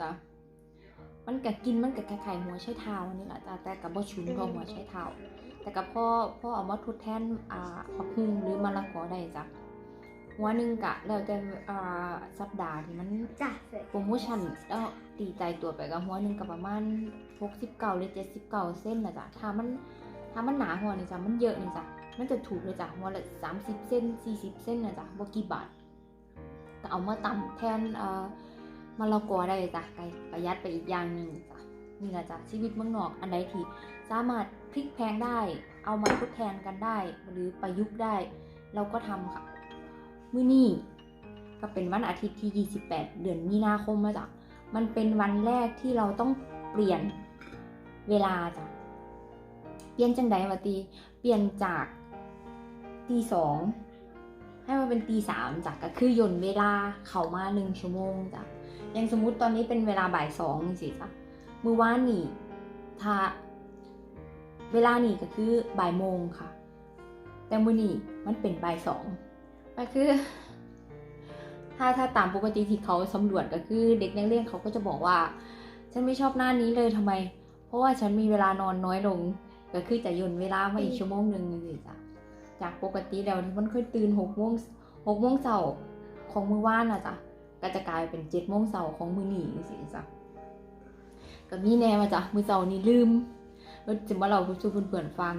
จ้ะมันก็กินมันก็คล้ายๆหัวไชเท้านี่แหละจ้ะแต่กับบ่ชุนเท่าหัวไชเท้าแต่กับพ่อพ่อเอามาทดแทนอ่าผักฮุงหรือมะละกอได้จ้ะหัวหนึงกะแล้วแต่อ่าสัปดาห์ที่มันจ้ะสวยโปรโมชั่นแล้วตีใจตัวไปกับหัวหนึ่งกับประมาณ69หรือ79เส้นนะจ๊ะถ้ามันถ้ามันหนาหัวนี่จ้ะมันเยอะนี่จ้ะมันจะถูกเลยจ้ะหัวละ30เส้น40เส้นนะจ๊ะบ่กี่บาทก็เอามาตำแทนเอ่อ มะละกอได้จ้ะไปประหยัดไปอีกอย่างหนึ่งจ้ะนี่แหละจ้ะชีวิตเมืองนอกอันใดที่สามารถพลิกแพลงได้ เอามาทดแทนกันได้ หรือประยุกต์ได้ เราก็ทำค่ะ มื้อนี้ก็เป็นวันอาทิตย์ที่ 28 เดือนมีนาคมมาจ้ะมันเป็นวันแรกที่เราต้องเปลี่ยนเวลาจ้ะเปลี่ยนจังใดวะตีเปลี่ยนจากตีสองให้มันเป็นตีสามจ้ะก็คือย่นเวลาเข้ามาหนึ่งชั่วโมงจ้ะ ย่างสมมุติตอนนี้เป็นเวลาบ่ายสองสิจ้ะมือว่านนี่ถ้าเวลานี่ก็คือบ่ายโมงค่ะ แต่มือนี่มันเป็นบ่ายสองก็คือ ถ้าถ้าตามปกติที่เขาสำรวจก็คือเด็กนักเรียนเขาก็จะบอกว่า ฉันไม่ชอบหน้านี้เลยทำไม เพราะว่าฉันมีเวลานอนน้อยลง ก็คือจะย่นเวลามาอีกชั่วโมงหนึ่งเลยจ้ะจากปกติแล้วที่มันเคยตื่นหกโมงหกโมงเช้าของมือว่านอะจ้ะ ก็จะกลายเป็นเจ็ดโมงเช้าของมือหนีสิจ้ะก็มีแน่มาจ้ะมือเช้านี่ลืมแล้วจะมาเราสู่เพื่อนฟัง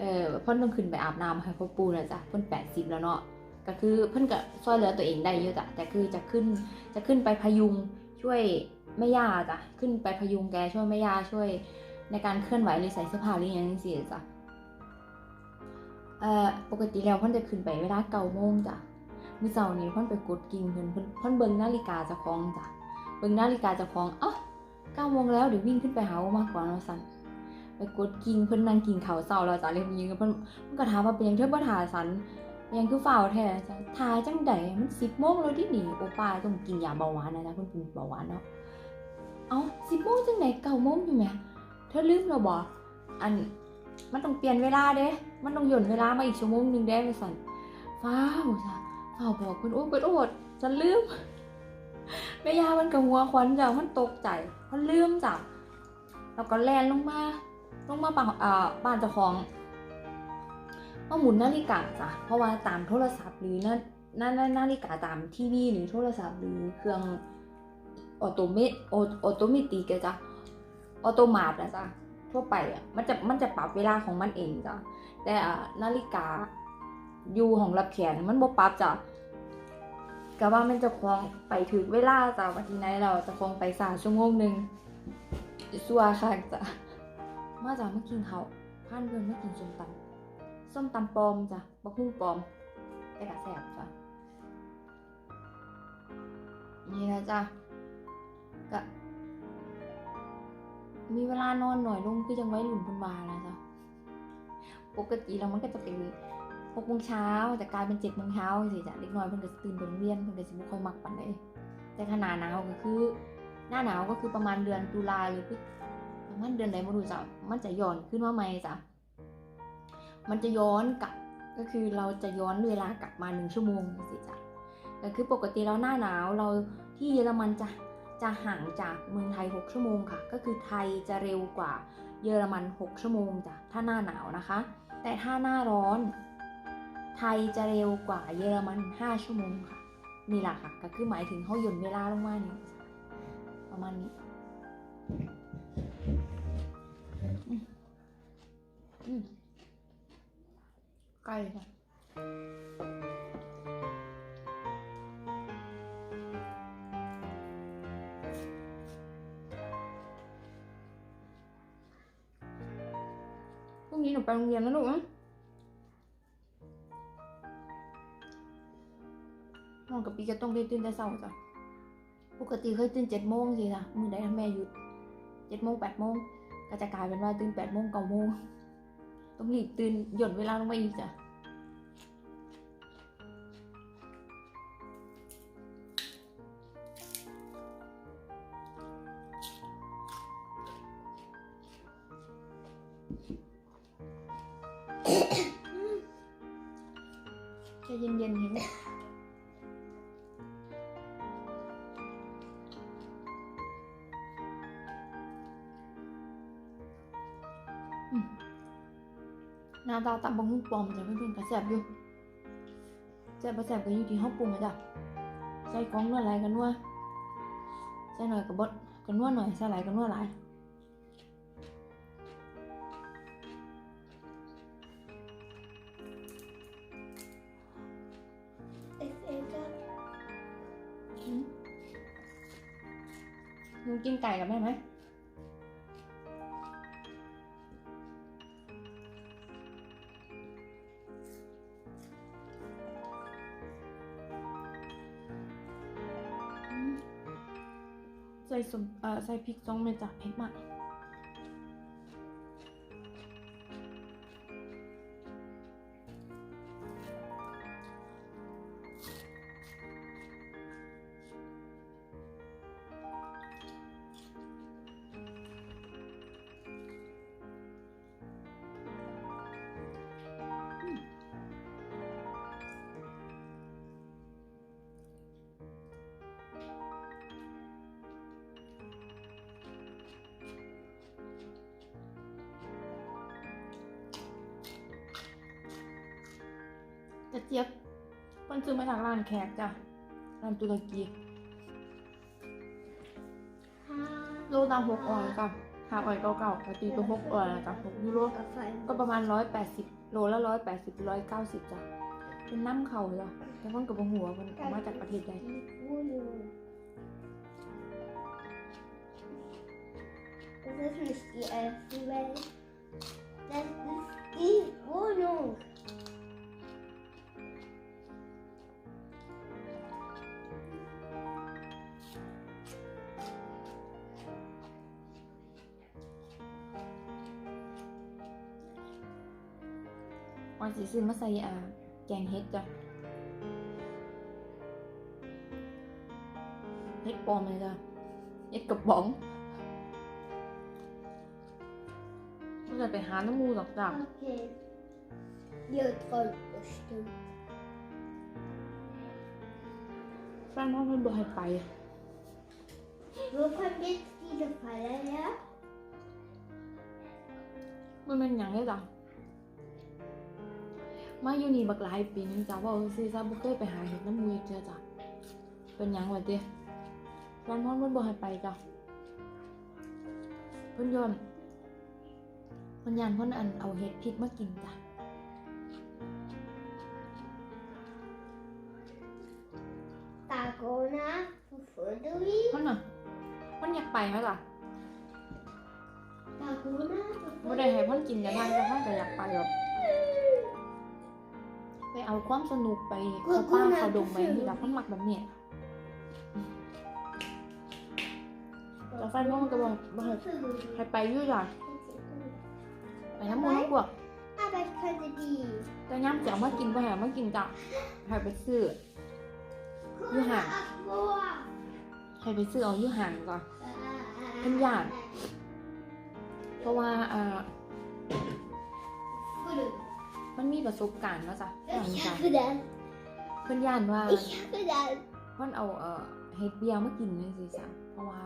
เออเพ่นต้องขึ้นไปอาบน้ำให้พ่อปูนะจ้ะเพ่นแปดสิบแล้วเนาะก็คือเพื่อนก็ช่วยเหลือตัวเองได้เยอะจ้ะแต่คือจะขึ้นจะขึ้นไปพยุงช่วยแม่ย่าจ้ะขึ้นไปพยุงแกช่วยแม่ย่าช่วยในการเคลื่อนไหวหรือใส่เสื้อผ้าหรืออย่างนี้สิจ้ะเอ่อปกติแล้วเพ่อนจะขึ้นไปเวลาเก้าโมงจ้ะ มื้อเช้านี้เพ่อนไปกดกิ่งเพิ่นเพิ่นเพ่อนเบิ่งนาฬิกาจะคล้องจ้ะเบิ่งนาฬิกาจะคล้องอ๋อเก้าโมงแล้วเดี๋ยววิ่งขึ้นไปหาโอมากกว่าเนาสันไปกดกิ่งเพิ่นนั่งกินข้าวเช้าแล้วจ้ะเรียกยิงเพิ่นเพิ่นก็ถามว่าเป็นยังเธอบ่ถ่าสันยังคือฝ่าวแท้จ้ะทายจังไดมันสิบโมงแล้วที่นี่โอป้าต้องกินยาเบาหวานนะนะเพิ่นเป็นเบาหวานเนาะเอ้าสิบโมงจังไดเก้าโมงอยู่แหมเธอลืมแล้วบ่อันมันต้องเปลี่ยนเวลาเด้ มันต้องหย่นเวลามาอีกชั่วโมงหนึ่งเด้ไปสั่นฟ้าวจ้ะ ฟ้าบอกเพิ่นโอ้ยเพิ่นโอดฉันลืมแม่ยามันก็หัวควันจ้ะมันตกใจมันลืมจ้ะแล้วก็แลนลงมาลงมาบ้านอ่าบ้านเจ้าของก็หมุนนาฬิกาจ้ะเพราะว่าตามโทรศัพท์หรือนานานานนาฬิกาตามทีวีหรือโทรศัพท์หรือเครื่องออโตเมตออโตเมติกจ้ะออโตมาตนะจ้ะทั่วไปอะมันจะมันจะปรับเวลาของมันเองจ้ะแต่อ่านาฬิกา อยู่ของรับแขนมันบ่ปรับจ้ะก็ว่ามันจะคล้องไปถึงเวลาจ้ะวันที่ไหนเราจะคล้องไปสามชั่วโมงหนึ่งสัวค่ะจ้ะมาจ้ะมากินเขาพานเพื่อนมากินส้มตำส้มตำปลอมจ้ะบะฮุ่งปลอมแต่กะแสบจ้ะนี่นะจ้ะกะมีเวลานอนหน่อยลงคือยังไว้หลุนพันวานะจ๊ะปกติแล้วมันก็จะเป็น หกโมงเช้าแต่กลายเป็นเจ็ดโมงเช้าสิจ้ะเด็กน้อยเพิ่นก็ตื่นไปโรงเรียนเพิ่นก็สิบ่ค่อยมักปานใดแต่ขนาดหนาวก็คือ หน้าหนาวก็คือประมาณเดือนตุลาหรือพฤศประมาณเดือนไหนบ่รู้จ้ะมันจะย้อนขึ้นมาใหม่จ้ะมันจะย้อนกลับก็คือเราจะย้อนเวลากลับมาหนึ่งชั่วโมงสิจ้ะก็คือปกติแล้วหน้าหนาวเราที่เยอรมันจะจะห่างจากเมืองไทย 6 ชั่วโมงค่ะ ก็คือไทยจะเร็วกว่าเยอรมัน 6 ชั่วโมงจ้ะถ้าหน้าหนาวนะคะ แต่ถ้าหน้าร้อน ไทยจะเร็วกว่าเยอรมัน 5 ชั่วโมงค่ะ นี่แหละค่ะ ก็คือหมายถึงเขาหย่นเวลาลงมานี่ประมาณนี้อืมอืมใกล้ค่ะพรุ่งนี้หนูไปโรงเรียนแล้วลูกนะ น้องกับปีก็ต้องได้ตื่นแต่เช้าจ้ะปกติเคยตื่นเจ็ดโมงสิจ้ะมือใดทำแม่หยุดเจ็ดโมงแปดโมงก็จะกลายเป็นว่าตื่นแปดโมงเก้าโมงต้องรีบตื่นหย่อนเวลาลงไปอีกจ้ะใจเย็นๆเห็นไหม หน้าตาตำบังหุ่งปลอมจะไม่เป็นกระแสบอยู่แซ่บกระแสบก็อยู่ที่ห้องปรุงอะจ้ะใส่กล้องนวดอะไรกันนัวใส่หน่อยกับบดกันนัวหน่อยใส่หลายกันนัวหลาย Ik eet dat. อืมมึงกินไก่กับแม่ไหมอืม ใส่สมเอ่อใส่พริกสองเม็ดจากเผ็ดมาก ระเจี๊ยบมันซื้อมาจากร้านแขกจ้ะร้านตุรกีโลละหกออยกับหาออยเก่าๆปกติก็หกออยจ้ะหกยูโรก็ประมาณร้อยแปดสิบโลละร้อยแปดสิบร้อยเก้าสิบจ้ะเป็นน้ำเขาจ้ะแต่คนกับหัวมันเอามาจากประเทศใด Das ist nicht die erste Welt. Das ist die Wohnung. วันสีซื้อมาใส่อ่าแกงเฮ็ดจ้ะเฮ็ดปลอมเลยจ้ะเฮ็ดกระป๋องก็จะไปหาน้ำมูหรอกจ้ะ Okay. Die hat voll bestimmt. แฟนพ่อเพิ่นบอกให้ไป Wo kommt jetzt diese Falle her? มันเป็นอย่างไรจ้ะ มาอยู่นี่บักหลายปีนึงจ้ะว่าซื้อซะบ่เคยไปหาเห็ดน้ำมูกเจอจ้ะเป็นหยังวะเด้แฟนพ่อเพิ่นบ่ให้ไปจ้ะเพิ่นยอนเพิ่นยานเพิ่นอันเอาเห็ดพิษมากินจ้ะ Dagona, wofür du เพิ่นน่ะเพิ่นอยากไปไหมล่ะ Dagona, บ่ได้ให้เพิ่นกินแต่ทางแต่เพิ่นก็อยากไปแบบ ไปเอาความสนุกไปเข้าป่าเข้าดงไปนี่ล่ะเพิ่นมักแบบเนี้ยแต่แฟนพ่อมันก็บอกบ่ให้ให้ไปอยู่จ้ะไปน้ำมูกน้ำบวก Aber ich könnte die. แต่ย่ำจะเอามากินไปหามากินจ้ะให้ไปซื้อ Guck Ja. mal, ach, wo? ให้ไปซื้อเอาอยู่ห่างก่อน Ein Jahr. เพราะว่าอ่า Gute. มันมีประสบการณ์แล้วจ้ะอย่างนี้ Ich จ้ะ habe das. เพื่อนย่านว่า Ich habe das. เพื่อนเอาเอ่อเฮ็ดเบียร์มากินเลยสิจ้ะเพราะว่า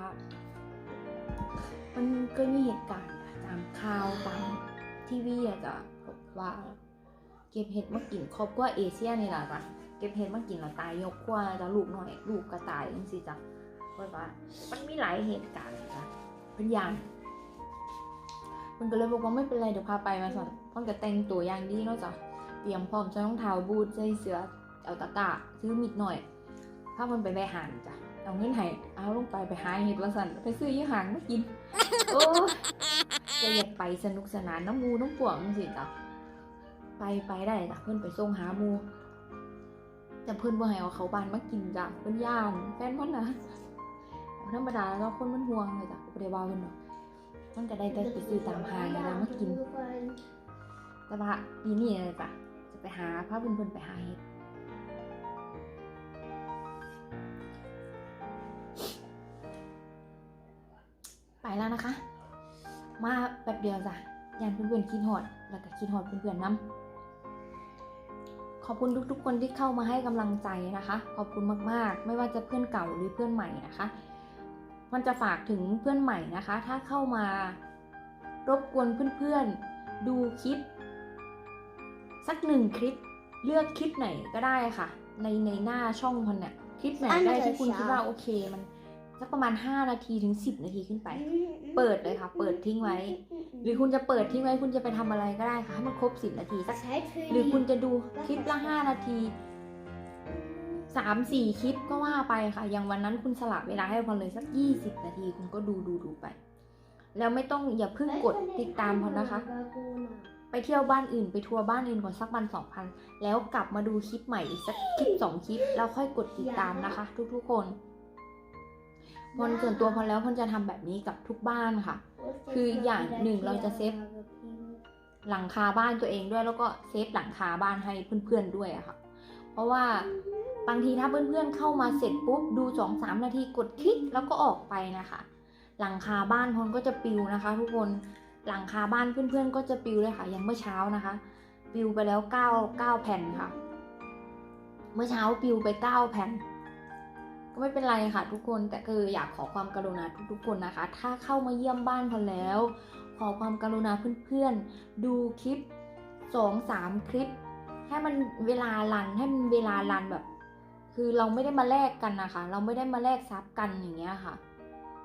มันเคยมีเหตุการณ์อะตามข่าวตามทีวีอะจ้ะบอกว่า เก็บเห็ดมากินครอบครัวเอเชียนี่แหละจ้ะเก็บเห็ดมากินแล้วตายยกครัวจ้ะลูกหน่อยลูกก็ตายจังซี่จ้ะเพราะว่า มันมีหลายเหตุการณ์จ้ะเพิ่นยาน เพิ่นก็เลยบอกว่าไม่เป็นไรเดี๋ยวพาไปมาสั่นเพิ่นก็แต่งตัวอย่างดีเนาะจ้ะเตรียมพร้อมใส่รองเท้าบูทใส่เสื้อเอาตะกร้าซื้อมิดหน่อยพาเพิ่นไปแวะหางจ้ะเอาเงินให้เอาลงไปไปหาเห็ดว่าสั่นไปซื้อยี่หางมากินโอ้จะอยากไปสนุกสนานน้ำมูน้ำปวงจังสิจ้ะไปไปได้จ้ะเพื่อนไปส่งหาหมูแต่เพื่อนบ่ให้เอาเขาบานมากินจ้ะเพื่อนย่านแฟนเพ่อนนะธรรมดาแล้วคนมันห่วงเลยจ้ะก็บ่ได้ว่าเพิ่นดอก มันก็ได้แต่ไปซื้อตามหางอะไรมากิน แต่ว่าปีนี้เลยจ้ะจะไปหาพาเพื่อนเพิ่นไปหาเห็ดไปแล้วนะคะ มาแป๊บเดียวจ้ะยานเพื่อนๆคิดฮอด แล้วก็คิดฮอดเพื่อนๆนํขอบคุณทุกๆคนที่เข้ามาให้กำลังใจนะคะ ขอบคุณมากๆ ไม่ว่าจะเพื่อนเก่าหรือเพื่อนใหม่นะคะ มันจะฝากถึงเพื่อนใหม่นะคะ ถ้าเข้ามารบกวนเพื่อนๆ ดูคลิป สักหนึ่งคลิปเลือกคลิปไหนก็ได้ค่ะ ในในหน้าช่องพอนเนี่ยคลิปไหนก็ได้ที่คุณคิดว่าโอเคมันสักประมาณ 5 นาทีถึง 10 นาทีขึ้นไป เปิดเลยค่ะ เปิดทิ้งไว้ หรือคุณจะเปิดทิ้งไว้คุณจะไปทำอะไรก็ได้ค่ะให้มันครบ 10 นาทีสักหรือคุณจะดูคลิปละ 5 นาที 3 4คลิปก็ว่าไปค่ะ อย่างวันนั้นคุณสลับเวลาให้พอเลยสัก20นาทีคุณก็ดูดูดูไป แล้วไม่ต้องอย่าเพิ่งกดติดตามพอนะคะ ไปเที่ยวบ้านอื่นไปทัวร์บ้านอื่นก่อนสักวันสองพันแล้วกลับมาดูคลิปใหม่อีกสักคลิปสองคลิปแล้วค่อยกดติดตามนะคะ ทุกๆคนพอนส่วนตัวพอแล้วพอนจะทำแบบนี้กับทุกบ้านค่ะ คืออย่างหนึ่งเราจะเซฟหลังคาบ้านตัวเองด้วยแล้วก็เซฟหลังคาบ้านให้เพื่อนๆด้วยอะค่ะ เพราะว่า บางทีถ้าเพื่อนๆเข้ามาเสร็จปุ๊บดูสองสามนาทีกดคลิกแล้วก็ออกไปนะคะ หลังคาบ้านพอนก็จะปิวนะคะ ทุกคนหลังคาบ้านเพื่อนๆ ก็จะปิวเลยค่ะอย่างเมื่อเช้านะคะ ปิวไปแล้วเก้าเก้าแผ่นค่ะ เมื่อเช้าปิวไปเก้าแผ่น ก็ไม่เป็นไรค่ะ ทุกคนแต่คืออยากขอความกรุณาทุกๆคนนะคะ ถ้าเข้ามาเยี่ยมบ้านพอนแล้ว ขอความกรุณาเพื่อนๆ ดูคลิปสองสามคลิปให้มันเวลารันให้มันเวลารันแบบ คือเราไม่ได้มาแลกกันนะคะ เราไม่ได้มาแลกซับกันอย่างเงี้ยค่ะ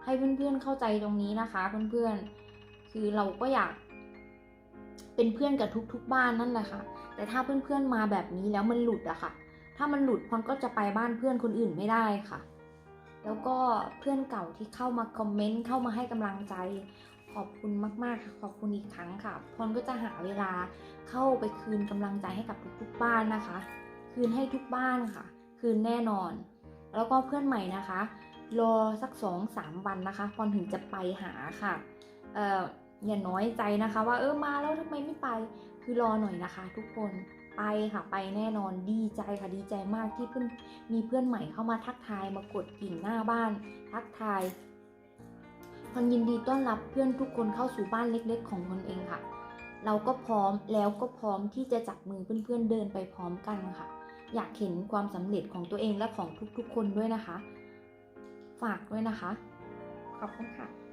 ให้เพื่อนๆเข้าใจตรงนี้นะคะ เพื่อนๆ คือเราก็อยาก เป็นเพื่อนกับทุกๆบ้านนั่นแหละค่ะ แต่ถ้าเพื่อนๆมาแบบนี้แล้วมันหลุดอะค่ะ ถ้ามันหลุดพอนก็จะไปบ้านเพื่อนคนอื่นไม่ได้ค่ะ แล้วก็เพื่อนเก่าที่เข้ามาคอมเมนต์เข้ามาให้กำลังใจขอบคุณมากๆค่ะขอบคุณอีกครั้งค่ะพรก็จะหาเวลาเข้าไปคืนกำลังใจให้กับทุกๆบ้านนะคะ คืนให้ทุกบ้านค่ะ คืนแน่นอน แล้วก็เพื่อนใหม่นะคะ รอสักสองสามวันนะคะพรถึงจะไปหาค่ะเอ่ออย่าน้อยใจนะคะ ว่าเออมาแล้วทำไมไม่ไป คือรอหน่อยนะคะ ทุกคนไปค่ะไปแน่นอนดีใจค่ะดีใจมากที่เพื่อนมีเพื่อนใหม่เข้ามาทักทายมากดกิ่งหน้าบ้าน ทักทายพนยินดีต้อนรับเพื่อนทุกคนเข้าสู่บ้านเล็ก ๆ ของตนเองค่ะ เราก็พร้อมแล้วก็พร้อมที่จะจับมือเพื่อนๆเดินไปพร้อมกันค่ะ อยากเห็นความสำเร็จของตัวเองและของทุกๆคนด้วยนะคะ ฝากด้วยนะคะ ขอบคุณค่ะ